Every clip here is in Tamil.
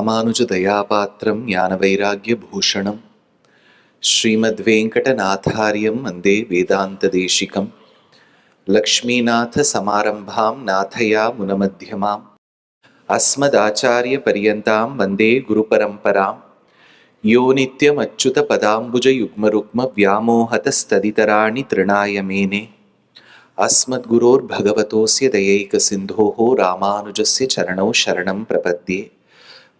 रामानुजदयापात्रं ज्ञानवैराग्यभूषणं श्रीमद्वेङ्कटनाथार्यं वन्दे वेदान्तदेशिकं लक्ष्मीनाथसमारम्भां नाथया मुनमध्यमाम् अस्मदाचार्यपर्यन्तां वन्दे गुरुपरम्परां यो नित्यमच्युतपदाम्बुजयुग्मरुग्मव्यामोहतस्तदितराणि तृणाय मेने अस्मद्गुरोर्भगवतोऽस्य दयैकसिन्धोः रामानुजस्य चरणौ शरणं प्रपद्ये।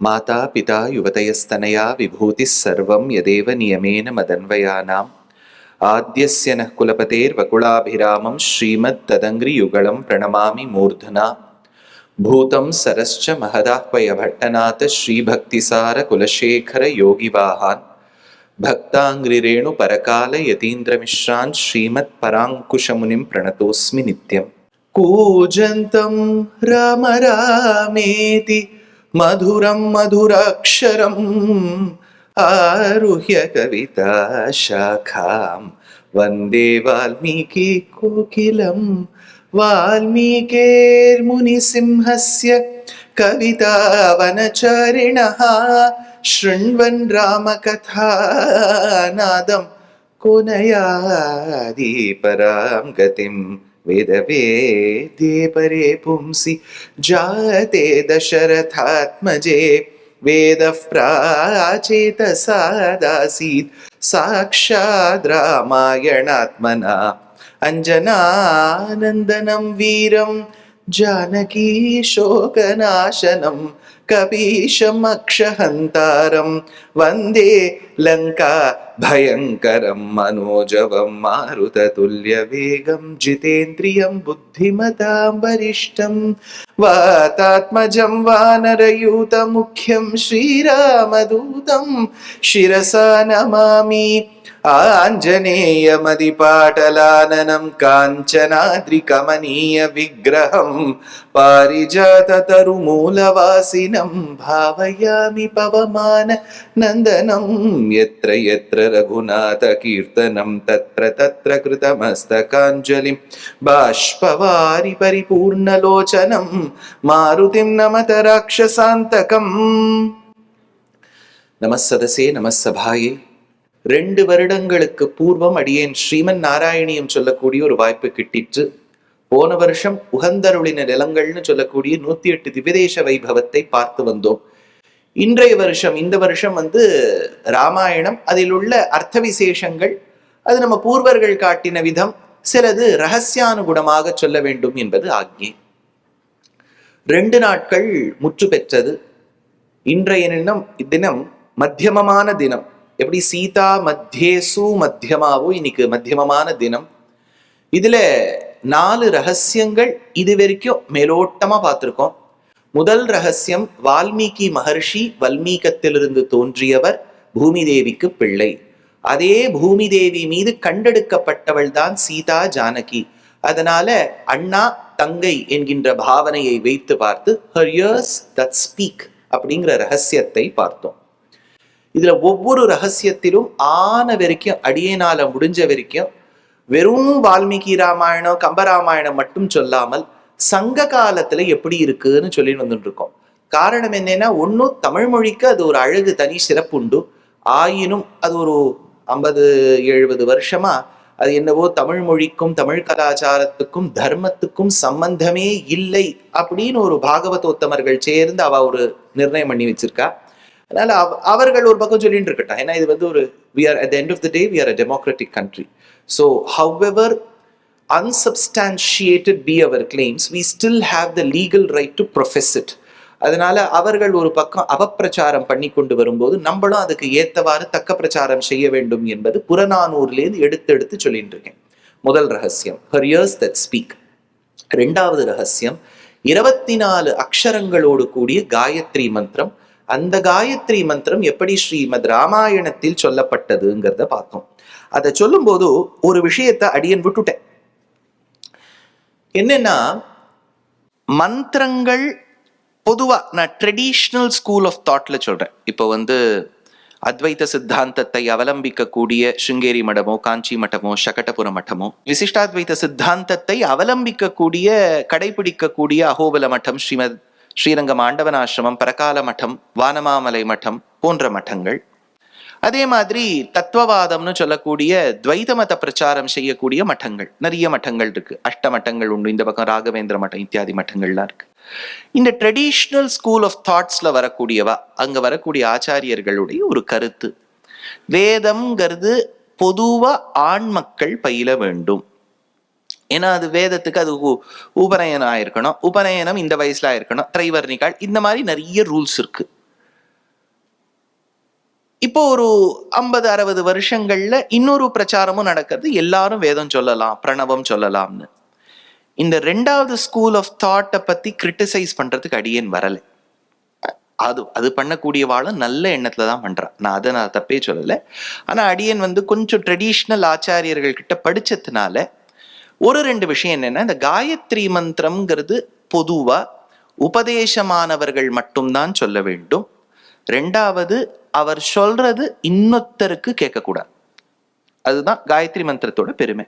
माता पिता युवतयस्तनया विभूतिः सर्वं यदेव नियमेन मदन्वयानाम्। आद्यस्य नः कुलपतेर्वकुलाभिरामं श्रीमत्तदङ्घ्रियुगलं प्रणमामि मूर्धना। भूतं सरश्च महदाह्वयभट्टनाथ श्रीभक्तिसारकुलशेखरयोगिवाहान्। भक्ताङ्घ्रिरेणुपरकालयतीन्द्रमिश्रान् श्रीमत्पराङ्कुशमुनिं प्रणतोऽस्मि नित्यम्। कूजन्तं राम रामेति मधुरं मधुराक्षरम् आरुह्य कविता शाखां। वन्दे वाल्मीकिकोकिलम् वाल्मीकेर्मुनिसिंहस्य कवितावनचारिणः। शृण्वन् रामकथानादं कोनयादि परां गतिं वेदवेद्ये परे पुंसि जाते दशरथात्मजे। वेदः प्राचेतसादासीत् साक्षाद् रामायणात्मना। अञ्जनानन्दनं वीरं కపీశమక్షహంతారం వందే లంకా భయంకరం మనోజవం మారుతతుల్య వేగం జితేంద్రియం బుద్ధిమతాం వరిష్టం వాతాత్మజం వానరయూత ముఖ్యం శ్రీరామదూతం శిరసా నమామి आञ्जनेयमदिपाटलाननं काञ्चनाद्रिकमनीयविग्रहं पारिजाततरुमूलवासिनं भावयामि पवमान नन्दनं यत्र यत्र रघुनाथकीर्तनं तत्र तत्र कृतमस्तकाञ्जलिं बाष्पवारि परिपूर्णलोचनं मारुतिं नमत राक्षसान्तकम् नमः सदसे नमः सभाये ரெண்டு வருடங்களுக்கு பூர்வம் அடியேன் ஸ்ரீமன் நாராயணியம் சொல்லக்கூடிய ஒரு வாய்ப்பு கிட்டிற்று. போன வருஷம் உகந்தருளின நிலங்கள்னு சொல்லக்கூடிய நூத்தி எட்டு திவிதேச வைபவத்தை பார்த்து வந்தோம். இன்றைய வருஷம் இந்த வருஷம் வந்து ராமாயணம் அதில் உள்ள அர்த்த விசேஷங்கள் அது நம்ம பூர்வர்கள் காட்டின விதம் சிலது ரகசியானுகுணமாக சொல்ல வேண்டும் என்பது ஆக்ஞை. ரெண்டு நாட்கள் முற்று பெற்றது. இன்றைய தினம் தினம் மத்தியமமான தினம். எப்படி சீதா மத்தியேசு மத்தியமாவோ இன்னைக்கு மத்தியமமான தினம் இதுல நாலு ரகசியங்கள் இது வரைக்கும் மேலோட்டமா பார்த்திருக்கோம். முதல் ரகசியம் வால்மீகி மகர்ஷி வல்மீகத்திலிருந்து தோன்றியவர் பூமி தேவிக்கு பிள்ளை. அதே பூமி தேவி மீது கண்டெடுக்கப்பட்டவள் தான் சீதா ஜானகி. அதனால அண்ணா தங்கை என்கின்ற பாவனையை வைத்து பார்த்து ஹர் இயர்ஸ் தட் ஸ்பீக் அப்படிங்கிற ரகசியத்தை பார்த்தோம். இதுல ஒவ்வொரு ரகசியத்திலும் ஆன வரைக்கும் அடியேனால முடிஞ்ச வரைக்கும் வெறும் வால்மீகி ராமாயணம் கம்பராமாயணம் மட்டும் சொல்லாமல் சங்க காலத்துல எப்படி இருக்குன்னு சொல்லி வந்துட்டு இருக்கோம் காரணம் என்னன்னா ஒன்னும் தமிழ் மொழிக்கு அது ஒரு அழகு தனி சிறப்பு உண்டு. ஆயினும் அது ஒரு ஐம்பது எழுபது வருஷமா அது என்னவோ தமிழ் மொழிக்கும் தமிழ் கலாச்சாரத்துக்கும் தர்மத்துக்கும் சம்பந்தமே இல்லை அப்படின்னு ஒரு பாகவதோத்தமர்கள் சேர்ந்து அவ ஒரு நிர்ணயம் பண்ணி வச்சிருக்கா. அதனால அவர்கள் ஒரு பக்கம் சொல்லிட்டு இருக்கட்டும் ஏன்னா இது வந்து ஒரு we are at end of the day we are a democratic country so however unsubstantiated be our claims we still have the legal right to profess it அதனால அவர்கள் ஒரு பக்கம் அவப்பிரச்சாரம் பண்ணி கொண்டு வரும்போது நம்மளும் அதுக்கு ஏத்தவாறு தக்க பிரச்சாரம் செய்ய வேண்டும் என்பது புறநானூர்லேருந்து எடுத்து எடுத்து சொல்லிட்டு இருக்கேன் முதல் ரகசியம் ஹரியர்ஸ் தட் ஸ்பீக் ரெண்டாவது ரகசியம் இருபத்தி நாலு அக்ஷரங்களோடு கூடிய காயத்ரி மந்திரம் அந்த காயத்ரி மந்திரம் எப்படி ஸ்ரீமத் ராமாயணத்தில் சொல்லப்பட்டதுங்கிறத பார்த்தோம். அதை சொல்லும்போது ஒரு விஷயத்தை அடியன் விட்டுட்டேன். என்னன்னா மந்திரங்கள் பொதுவாக நான் ட்ரெடிஷ்னல் ஸ்கூல் ஆஃப் தாட்ல சொல்றேன். இப்போ வந்து அத்வைத சித்தாந்தத்தை அவலம்பிக்கக்கூடிய சுங்கேரி மடமோ காஞ்சி மட்டமோ சகடபுர மட்டமோ விசிஷ்டாத்வைத சித்தாந்தத்தை அவலம்பிக்கக்கூடிய கடைபிடிக்கக்கூடிய அகோபல மட்டம் ஸ்ரீமத் ஸ்ரீரங்கம் ஆண்டவன் ஆசிரமம் பரகால மட்டம் வானமாமலை மட்டம் போன்ற மட்டங்கள். அதே மாதிரி தத்துவவாதம்னு சொல்லக்கூடிய துவைத மத பிரச்சாரம் செய்யக்கூடிய மட்டங்கள். நிறைய மட்டங்கள் இருக்கு. அஷ்ட மட்டங்கள் உண்டு இந்த பக்கம் ராகவேந்திர மட்டம் இத்தியாதி மட்டங்கள்லாம் இருக்கு. இந்த ட்ரெடிஷ்னல் ஸ்கூல் ஆஃப் தாட்ஸ்ல வரக்கூடியவா? அங்க வரக்கூடிய ஆச்சாரியர்களுடைய ஒரு கருத்து. வேதம்ங்கிறது பொதுவா ஆண் மக்கள் பயில வேண்டும். ஏன்னா அது வேதத்துக்கு அது உ- உபநயனம் ஆயிருக்கணும் உபநயனம் இந்த வயசுல ஆயிருக்கணும் திரைவர்ணிகாள் இந்த மாதிரி நிறைய ரூல்ஸ் இருக்கு. இப்போ ஒரு ஐம்பது அறுபது வருஷங்கள்ல இன்னொரு பிரச்சாரமும் நடக்கிறது எல்லாரும் வேதம் சொல்லலாம் பிரணவம் சொல்லலாம்னு. இந்த ரெண்டாவது ஸ்கூல் ஆஃப் தாட்டை பத்தி கிரிட்டிசைஸ் பண்றதுக்கு அடியேன் வரல. அது அது பண்ணக்கூடிய வாழும் நல்ல எண்ணத்துல தான் பண்றா. நான் அதை நான் தப்பே சொல்லலை. ஆனா அடியன் வந்து கொஞ்சம் ட்ரெடிஷ்னல் ஆச்சாரியர்கள் கிட்ட படிச்சதுனால ஒரு ரெண்டு விஷயம் என்னன்னா இந்த காயத்ரி மந்திரம்ங்கிறது பொதுவா உபதேசமானவர்கள் மட்டும்தான் சொல்ல வேண்டும். ரெண்டாவது அவர் சொல்றது இன்னொருத்தருக்கு கேட்கக்கூடாது. அதுதான் காயத்ரி மந்திரத்தோட பெருமை.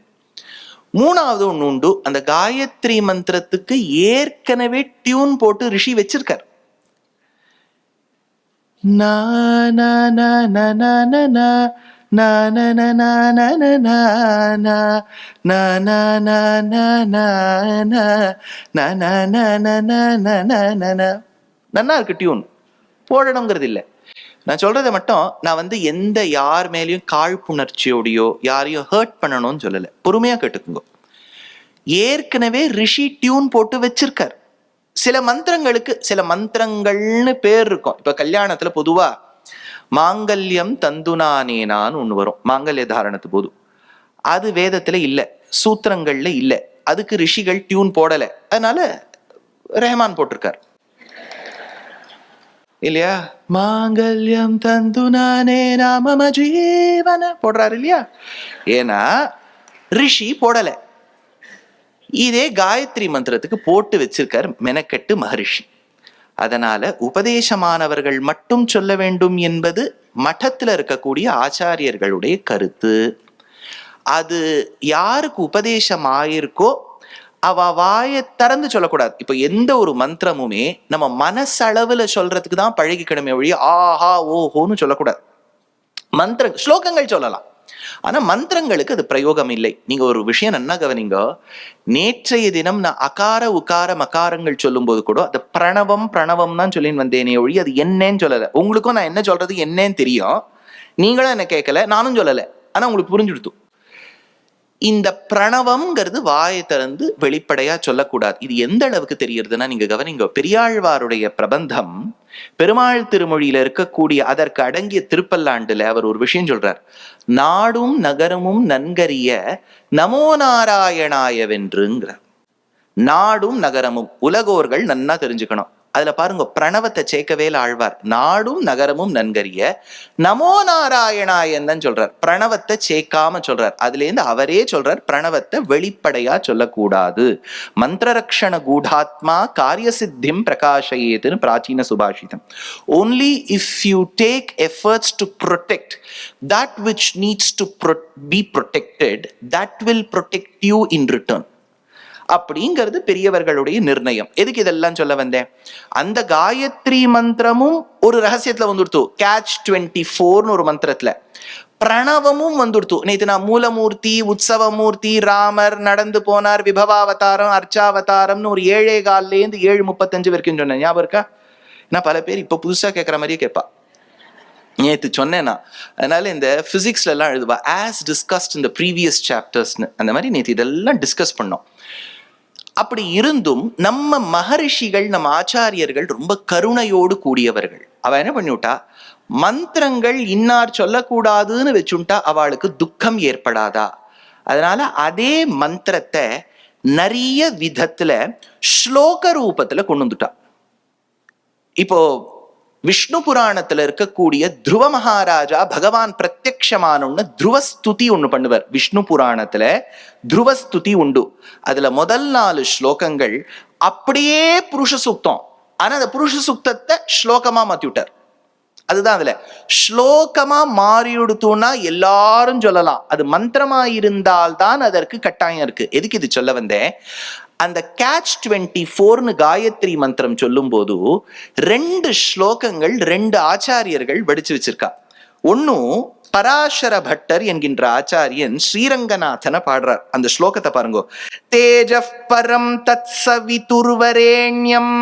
மூணாவது ஒன்று உண்டு அந்த காயத்ரி மந்திரத்துக்கு ஏற்கனவே டியூன் போட்டு ரிஷி வச்சிருக்கார். நா நா நா நா நா நா நா நா நா நா நா நா நா நா நா நா நா நா நா நன்னா இருக்கு டியூன் போடணுங்கிறது இல்லை நான் சொல்றத மட்டும் நான் வந்து எந்த யார் மேலேயும் காழ்ப்புணர்ச்சியோடையோ யாரையும் ஹர்ட் பண்ணணும்னு சொல்லலை பொறுமையா கேட்டுக்குங்க ஏற்கனவே ரிஷி டியூன் போட்டு வச்சிருக்கார் சில மந்திரங்களுக்கு சில மந்திரங்கள்னு பேர் இருக்கும் இப்ப கல்யாணத்துல பொதுவா மாங்கல்யம் தந்துனானேனான்னு ஒன்று வரும். மாங்கல்ய தாரணத்து போது. அது வேதத்துல இல்ல. சூத்திரங்கள்ல இல்ல. அதுக்கு ரிஷிகள் டியூன் போடல. அதனால ரெஹமான் போட்டிருக்கார். இல்லையா? மாங்கல்யம் தந்துனானே நாம ஜீவன. போடுறாரு இல்லையா? ஏன்னா ரிஷி போடலை. இதே காயத்ரி மந்திரத்துக்கு போட்டு வச்சிருக்கார் மெனக்கெட்டு மகரிஷி. அதனால உபதேசமானவர்கள் மட்டும் சொல்ல வேண்டும் என்பது மட்டத்தில் இருக்கக்கூடிய ஆச்சாரியர்களுடைய கருத்து. அது யாருக்கு உபதேசம் ஆயிருக்கோ அவ வாயை திறந்து சொல்லக்கூடாது. இப்ப எந்த ஒரு மந்திரமுமே நம்ம மனசளவுல சொல்றதுக்கு தான் பழகிக்கணுமே ஒழிய ஆஹா ஓஹோன்னு சொல்லக்கூடாது. மந்திர ஸ்லோகங்கள் சொல்லலாம். ஆனா மந்திரங்களுக்கு அது பிரயோகம் இல்லை நீங்க ஒரு விஷயம் நன்னா கவனிங்க. நேற்றைய தினம் நான் அகார உகார மகாரங்கள் சொல்லும்போது கூட அது பிரணவம் பிரணவம் தான் சொல்லின்னு வந்தேனே ஒழி அது என்னன்னு சொல்லல. உங்களுக்கும் நான் என்ன சொல்றது என்னன்னு தெரியும். நீங்களும் என்ன கேட்கல நானும் சொல்லலை. ஆனா உங்களுக்கு புரிஞ்சுடுத்தும் இந்த பிரணவம்ங்கிறது வாயை திறந்து வெளிப்படையா சொல்லக்கூடாது. இது எந்த அளவுக்கு தெரியறதுன்னா நீங்க கவனிங்க பெரியாழ்வாருடைய பிரபந்தம் பெருமாள் திருமொழியில இருக்கக்கூடிய அதற்கு அடங்கிய திருப்பல்லாண்டுல அவர் ஒரு விஷயம் சொல்றார். நாடும் நகரமும் நன்கறிய நமோ நாராயணாயவென்றுங்கிறார். நாடும் நகரமும் உலகோர்கள் நன்னா தெரிஞ்சுக்கணும். அதுல பாருங்க பிரணவத்தை சேர்க்கவேல ஆழ்வார். நாடும் நகரமும் நன்கறிய. நமோ நாராயணாயன் சொல்றார். பிரணவத்தை சேர்க்காம சொல்றார். அதுல இருந்து அவரே சொல்றார் பிரணவத்தை வெளிப்படையா சொல்லக்கூடாது. மந்திரரக்ஷண கூடாத்மா காரிய சித்திம் பிரகாஷயேதுன்னு பிராச்சீன சுபாஷிதம். Only if you take efforts to protect that which needs to be protected that will protect you in return அப்படிங்கிறது பெரியவர்களுடைய நிர்ணயம். எதுக்கு இதெல்லாம் சொல்ல வந்தேன்? அந்த காயத்ரி மந்திரமும் ஒரு ரகசியத்துல வந்துடுத்து. கேட்ச் டுவெண்ட்டி ஃபோர்னு ஒரு மந்திரத்துல. பிரணவமும் வந்துடுத்து. நேத்து நான் மூலமூர்த்தி உற்சவமூர்த்தி ராமர் நடந்து போனார் விபவாவதாரம் அர்ச்சாவதாரம்னு ஒரு ஏழே கால்ல இருந்து ஏழு முப்பத்தஞ்சு வரைக்கும் சொன்னேன். ஞாபகம் இருக்கா? நான் பல பேர் இப்ப புதுசா கேட்கற மாதிரியே கேட்பா. நேத்து சொன்னேன்னா அதனால இந்த பிசிக்ஸ்ல எல்லாம் எழுதுவா ஆஸ் டிஸ்கஸ்ட் இந்த ப்ரீவியஸ் சாப்டர்ஸ்னு அந்த மாதிரி நேத்து இதெல்லாம் டிஸ்கஸ் பண்ணோம். அப்படி இருந்தும் நம்ம மகரிஷிகள் நம்ம ஆச்சாரியர்கள் ரொம்ப கருணையோடு கூடியவர்கள். அவ என்ன பண்ணிவிட்டா? மந்திரங்கள் இன்னார் சொல்லக்கூடாதுன்னு வச்சுட்டா அவளுக்கு துக்கம் ஏற்படாதா? அதனால அதே மந்திரத்தை நிறைய விதத்துல ஸ்லோக ரூபத்துல கொண்டு வந்துட்டா. இப்போ விஷ்ணு புராணத்துல இருக்கக்கூடிய துருவ மகாராஜா பகவான் பிரத் பிரத்யக்ஷமானொன்னு துருவஸ்துதி ஒன்று பண்ணுவார். விஷ்ணு புராணத்துல துருவஸ்துதி உண்டு. அதுல முதல் நாலு ஸ்லோகங்கள் அப்படியே புருஷ சுக்தம் ஆனா அந்த புருஷ சுக்தத்தை ஸ்லோகமா மாத்தி விட்டார். அதுதான் அதுல. ஸ்லோகமா மாறிடுத்தோம்னா எல்லாரும் சொல்லலாம். அது மந்திரமா இருந்தால்தான் அதற்கு கட்டாயம் இருக்கு. எதுக்கு இது சொல்ல வந்தேன்? அந்த கேட்ச் டுவெண்ட்டி ஃபோர்னு காயத்ரி மந்திரம் சொல்லும்போது ரெண்டு ஸ்லோகங்கள் ரெண்டு ஆச்சாரியர்கள் வடிச்சு வச்சிருக்கா. ஒன்னும் பராசர பட்டர் என்கின்ற ஆச்சாரியன் ஸ்ரீரங்கநாதன பாடுறார். அந்த ஸ்லோகத்தை பாருங்கோ. தேஜ பரம் தத் சவிதுர்வரேண்யம்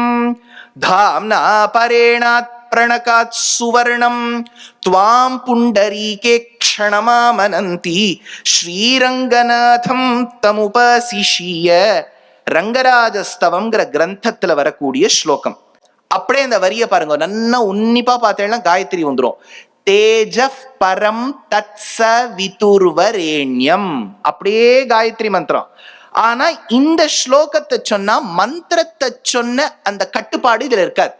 தாம்னா பரேணாத் பிரணகாத் சுவர்ணம் துவாம் புண்டரீகே க்ஷணமாமனந்தி ஸ்ரீரங்கநாதம் தமுபாசிஷிய ரங்கராஜஸ்தவம்ங்கிற கிரந்தத்துல வரக்கூடிய ஸ்லோகம். அப்படியே அந்த வரிய பாருங்க. நல்லா உன்னிப்பா பார்த்தேன்னா காயத்ரி வந்துடும் தேஜ பரம் தத்ச விதுர்வரேண்யம் அப்படியே காயத்ரி மந்திரம். ஆனா இந்த ஸ்லோகத்தை சொன்னா மந்திரத்தை சொன்ன அந்த கட்டுப்பாடு இதுல இருக்காது.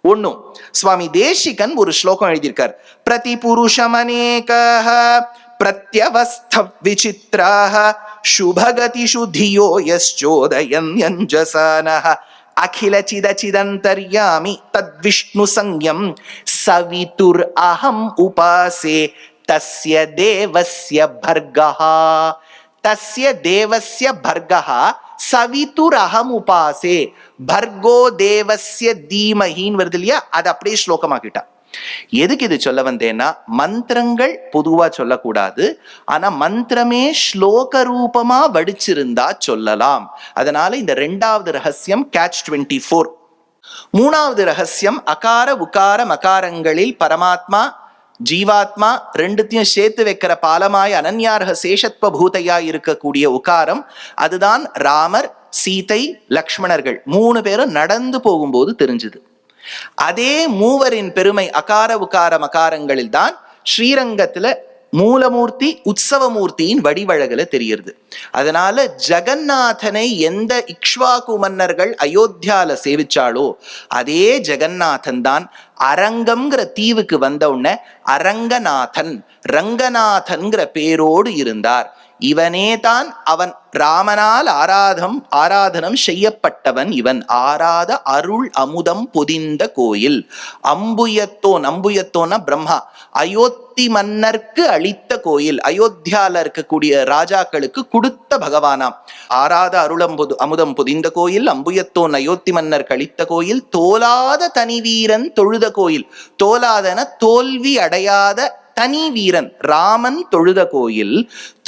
ஒண்ணும் சுவாமி தேசிகன் ஒரு ஸ்லோகம் எழுதியிருக்கார். பிரதி புருஷமனேக பிரத்யவஸ்த விசித்ராக சுபகதிஷு தியோ யச்சோதயன்யஞ்சசானः அகில சிதச்சிதந்தர்யாமி தத்விஷ்ணு சங்யம் சவிதுர் அகம் உபாசே. தஸ்ய தேவஸ்ய பர்கः தஸ்ய தேவஸ்ய பர்கः சவிதுர் அகம் உபாசே. பர்கோ தேவஸ்ய தீமஹின்னு வருது இல்லையா? அது அப்படியே ஸ்லோகமாக்கிட்டா. எதுக்கு இது சொல்ல வந்தேன்னா மந்திரங்கள் பொதுவா சொல்லக்கூடாது. ஆனா மந்திரமே ஸ்லோக ரூபமா வடிச்சிருந்தா சொல்லலாம். அதனால இந்த ரெண்டாவது ரகசியம் கேட்ச் டுவெண்ட்டி ஃபோர் மூணாவது ரகசியம் அகார உகார மகாரங்களில் பரமாத்மா ஜீவாத்மா ரெண்டுத்தையும் சேர்த்து வைக்கிற பாலமாய் அனன்யார்க சேஷத்வ பூதையா இருக்கக்கூடிய உகாரம் அதுதான் ராமர் சீதை லக்ஷ்மணர்கள் மூணு பேரும் நடந்து போகும்போது தெரிஞ்சுது. அதே மூவரின் பெருமை அகார உகார மகாரங்களில் தான் ஸ்ரீரங்கத்துல மூலமூர்த்தி உற்சவமூர்த்தியின் வடிவழகுல தெரியுது அதனால ஜெகநாதனை எந்த இக்ஷ்வாகு மன்னர்கள் அயோத்தியால சேவிச்சாலோ அதே ஜெகநாதன் தான் அரங்கம்ங்கிற தீவுக்கு வந்த உடனே அரங்கநாதன் ரங்கநாதன்கிற பேரோடு இருந்தார். இவனே தான் அவன் ராமனால் ஆராதம் ஆராதனம் செய்யப்பட்டவன் இவன். ஆராத அருள் அமுதம் பொதிந்த கோயில். அம்புயத்தோன் அம்புயத்தோன்னா பிரம்மா. அயோத்தி மன்னர்க்கு அளித்த கோயில். அயோத்தியால இருக்கக்கூடிய ராஜாக்களுக்கு கொடுத்த பகவானாம். ஆராத அருளம்புது அமுதம் புதிந்த கோயில் அம்புயத்தோன் அயோத்தி மன்னர் கழித்த கோயில் தோலாத தனி வீரன் தொழுத கோயில். தோலாதன தோல்வி அடையாத தனி வீரன் ராமன் தொழுத கோயில்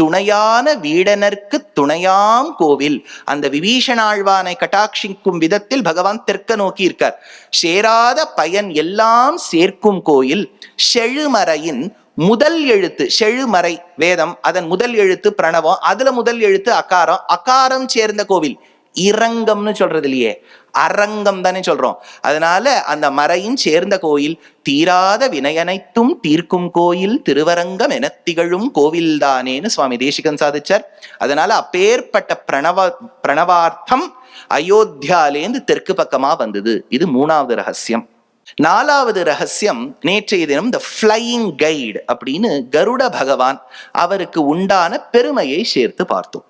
துணையான வீடனர்க்கு துணையாம் கோவில். அந்த விபீஷணாழ்வானை கட்டாட்சிக்கும் விதத்தில் பகவான் தெற்க நோக்கி இருக்கார் சேராத பயன் எல்லாம் சேர்க்கும் கோயில் செழுமறையின் முதல் எழுத்து செழுமறை வேதம் அதன் முதல் எழுத்து பிரணவம் அதுல முதல் எழுத்து அக்காரம் அக்காரம் சேர்ந்த கோவில். இரங்கம்னு சொல்றது இல்லையே அரங்கம் தானே சொல்றோம். அதனால அந்த மறையின் சேர்ந்த கோயில் தீராத வினையனைத்தும் தீர்க்கும் கோயில் திருவரங்கம் என திகழும் கோவில்தானேன்னு சுவாமி தேசிகன் சாதிச்சார். அதனால அப்பேற்பட்ட பிரணவ பிரணவார்த்தம் அயோத்தியாலேந்து தெற்கு பக்கமா வந்தது. இது மூணாவது ரகசியம். நாலாவது ரகசியம் நேற்றைய தினம் த ஃப்ளையிங் கைடு அப்படின்னு கருட பகவான் அவருக்கு உண்டான பெருமையை சேர்த்து பார்த்தோம்.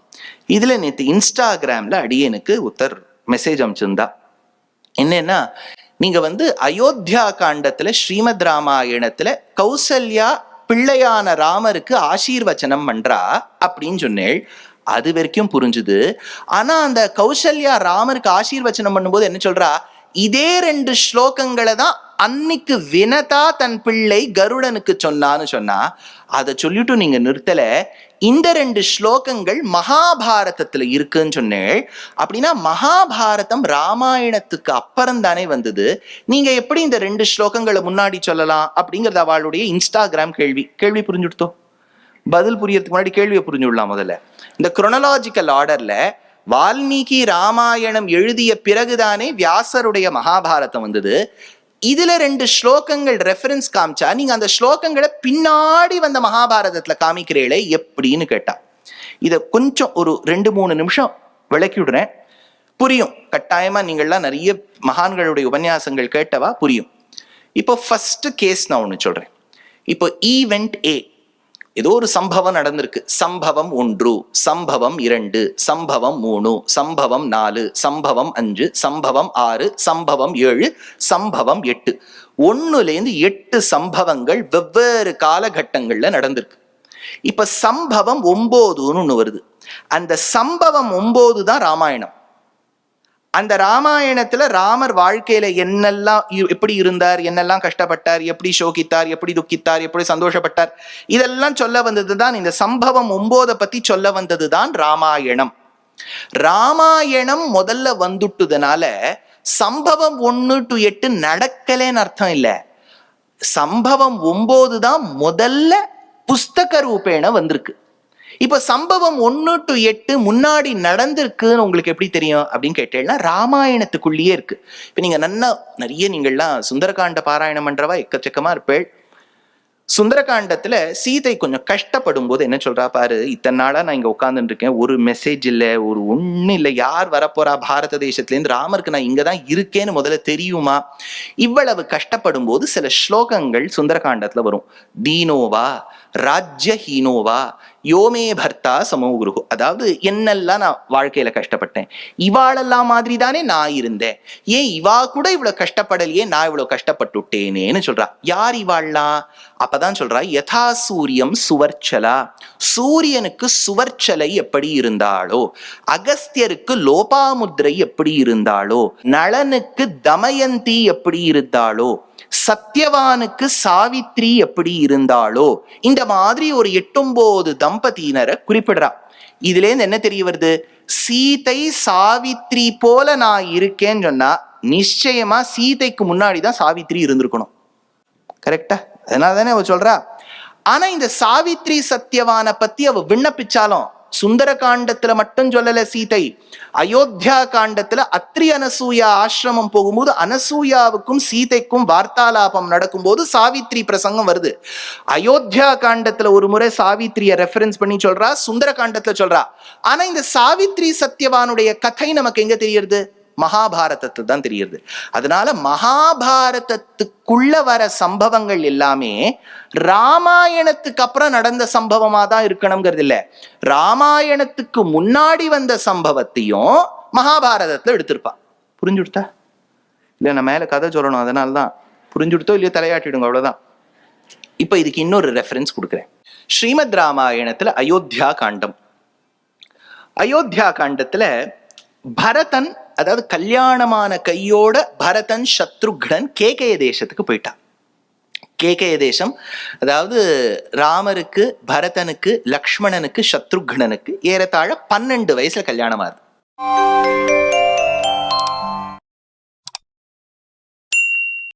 இதுல நேற்று இன்ஸ்டாகிராம்ல அடியனுக்கு ஒருத்தர் மெசேஜ் அமைச்சிருந்தா. என்னன்னா நீங்க வந்து அயோத்தியா காண்டத்துல ஸ்ரீமத் ராமாயணத்துல கௌசல்யா பிள்ளையான ராமருக்கு ஆசீர்வச்சனம் பண்றா அப்படின்னு சொன்னேள். அது வரைக்கும் புரிஞ்சுது. ஆனா அந்த கௌசல்யா ராமருக்கு ஆசீர்வச்சனம் பண்ணும்போது என்ன சொல்றா? இதே ரெண்டு ஸ்லோகங்களை தான் அன்னைக்கு வினதா தன் பிள்ளை கருடனுக்கு சொன்னான்னு சொன்னா அதை சொல்லிட்டு நீங்க நிறுத்தல. இந்த ரெண்டு ஸ்லோகங்கள் மகாபாரதத்துல இருக்குன்னு சொன்னேன் அப்படின்னா மகாபாரதம் ராமாயணத்துக்கு அப்புறம் தானே வந்தது. நீங்க எப்படி இந்த ரெண்டு ஸ்லோகங்களை முன்னாடி சொல்லலாம் அப்படிங்கறது அவளுடைய இன்ஸ்டாகிராம் கேள்வி. கேள்வி புரிஞ்சுடுத்தோம். பதில் புரியறதுக்கு முன்னாடி கேள்வியை புரிஞ்சு விடலாம் முதல்ல. இந்த குரோனலாஜிக்கல் ஆர்டர்ல வால்மீகி ராமாயணம் எழுதிய பிறகுதானே வியாசருடைய மகாபாரதம் வந்தது. இதுல ரெண்டு ஸ்லோகங்கள் ரெஃபரன்ஸ் காமிச்சா நீங்க அந்த ஸ்லோகங்களை பின்னாடி வந்த மகாபாரதத்துல காமிக்கிறீங்களே எப்படின்னு கேட்டா. இத கொஞ்சம் ஒரு ரெண்டு மூணு நிமிஷம் விளக்கி விடுறேன். புரியும். கட்டாயமா நீங்கள்லாம் நிறைய மகான்களுடைய உபன்யாசங்கள் கேட்டவா புரியும். இப்போ ஃபர்ஸ்ட் கேஸ் நான் ஒன்று சொல்றேன். இப்போ ஈவெண்ட் ஏ ஏதோ ஒரு சம்பவம் நடந்திருக்கு. சம்பவம் ஒன்று சம்பவம் இரண்டு சம்பவம் மூணு சம்பவம் நாலு சம்பவம் அஞ்சு சம்பவம் ஆறு சம்பவம் ஏழு சம்பவம் எட்டு. ஒன்னுலேருந்து எட்டு சம்பவங்கள் வெவ்வேறு காலகட்டங்கள்ல நடந்திருக்கு. இப்ப சம்பவம் ஒன்பதுன்னு ஒன்று வருது. அந்த சம்பவம் ஒன்பது தான் ராமாயணம். அந்த ராமாயணத்துல ராமர் வாழ்க்கையில என்னெல்லாம் இ- எப்படி இருந்தார் என்னெல்லாம் கஷ்டப்பட்டார் எப்படி சோகித்தார் எப்படி துக்கித்தார் எப்படி சந்தோஷப்பட்டார் இதெல்லாம் சொல்ல வந்தது தான் இந்த சம்பவம் ஒன்போதை பத்தி சொல்ல வந்தது தான் ராமாயணம். ராமாயணம் முதல்ல வந்துட்டதுனால சம்பவம் ஒன்று டு எட்டு நடக்கலேன்னு அர்த்தம் இல்லை. சம்பவம் ஒன்பது தான் முதல்ல புஸ்தக ரூபேண வந்திருக்கு. இப்போ சம்பவம் ஒன்று டு எட்டு முன்னாடி நடந்திருக்குன்னு உங்களுக்கு எப்படி தெரியும் அப்படின்னு கேட்டேன்னா ராமாயணத்துக்குள்ளேயே இருக்கு. இப்போ நீங்க நன்னா நிறைய நீங்கள்லாம் சுந்தரகாண்ட பாராயணம் பண்றவா எக்கச்சக்கமா இருப்பேள். சுந்தரகாண்டத்துல சீதை கொஞ்சம் கஷ்டப்படும் போது என்ன சொல்றா பாரு இத்தனை நாளா நான் இங்க உட்காந்துட்டு இருக்கேன் ஒரு மெசேஜ் இல்ல ஒரு ஒண்ணு இல்ல யார் வரப்போறா பாரத தேசத்துல இருந்து ராமருக்கு நான் இங்கதான் இருக்கேன்னு முதல்ல தெரியுமா? இவ்வளவு கஷ்டப்படும் போது சில ஸ்லோகங்கள் சுந்தரகாண்டத்துல வரும். தீனோவா ராஜ்யஹீனோவா? யோமே பர்த்தா சமோகுருகு அதாவது என்னெல்லாம் நான் வாழ்க்கையில கஷ்டப்பட்டேன்? இவாளெல்லாம் மாதிரி தானே நான் இருந்தேன். ஏன் இவா கூட இவ்வளவு கஷ்டப்படலையே நான் இவ்வளவு கஷ்டப்பட்டுட்டேனேன்னு சொல்றா. யார் இவாள்லாம் அப்பதான் சொல்றா யதா சூரியம் சுவர்ச்சலா? சூரியனுக்கு சுவர்ச்சலை எப்படி இருந்தாளோ? அகஸ்தியருக்கு லோபாமுத்ரை எப்படி இருந்தாளோ? நளனுக்கு தமயந்தி எப்படி இருந்தாளோ? சத்யவானுக்கு சாவித்ரி எப்படி இருந்தாளோ இந்த மாதிரி ஒரு எட்டொன்பது தம்பதியினரை குறிப்பிடுறா. இதுலேருந்து என்ன தெரிய வருது? சீதை சாவித்ரி போல நான் இருக்கேன்னு சொன்னா நிச்சயமா சீதைக்கு முன்னாடி தான் சாவித்ரி இருந்திருக்கணும். கரெக்டா அதனால தானே அவ சொல்றா. ஆனா இந்த சாவித்ரி சத்யவானை பத்தி அவ விண்ணப்பிச்சாலும் சுந்தர காண்டத்துல மட்டும் சொல்லல சீதை. அயோத்தியா காண்டத்துல அத்ரி அனசூயா ஆசிரமம் போகும்போது அனசூயாவுக்கும் சீதைக்கும் வார்த்தாலாபம் நடக்கும்போது சாவித்ரி பிரசங்கம் வருது. அயோத்தியா காண்டத்துல ஒரு முறை சாவித்ரிய ரெஃபரன்ஸ் பண்ணி சொல்றா சுந்தர காண்டத்துல சொல்றா. ஆனா இந்த சாவித்ரி சத்யவானுடைய கதை நமக்கு எங்க தெரியறது? மகாபாரதத்தை தான் தெரியுது அதனால மகாபாரதத்துக்குள்ள வர சம்பவங்கள் எல்லாமே ராமாயணத்துக்கு அப்புறம் நடந்த சம்பவமா தான் இருக்கணுங்கிறது இல்ல ராமாயணத்துக்கு முன்னாடி வந்த சம்பவத்தையும் மகாபாரதத்துல எடுத்திருப்பா. புரிஞ்சுடுத்தா? இல்ல நான் மேல கதை சொல்லணும் அதனால தான் புரிஞ்சுடுத்தோ இல்லையோ தலையாட்டிடுங்க அவ்வளவுதான். இப்ப இதுக்கு இன்னொரு ரெஃபரன்ஸ் கொடுக்குறேன். ஸ்ரீமத் ராமாயணத்துல அயோத்தியா காண்டம். அயோத்தியா காண்டத்துல பரதன் அதாவது கல்யாணமான கையோட பரதன் சத்ருக்னன் கேகய தேசத்துக்கு போயிட்டான். கேகய தேசம் அதாவது ராமருக்கு பரதனுக்கு லக்ஷ்மணனுக்கு சத்ருக்னனுக்கு ஏறத்தாழ பன்னெண்டு வயசுல கல்யாணம் ஆகுது.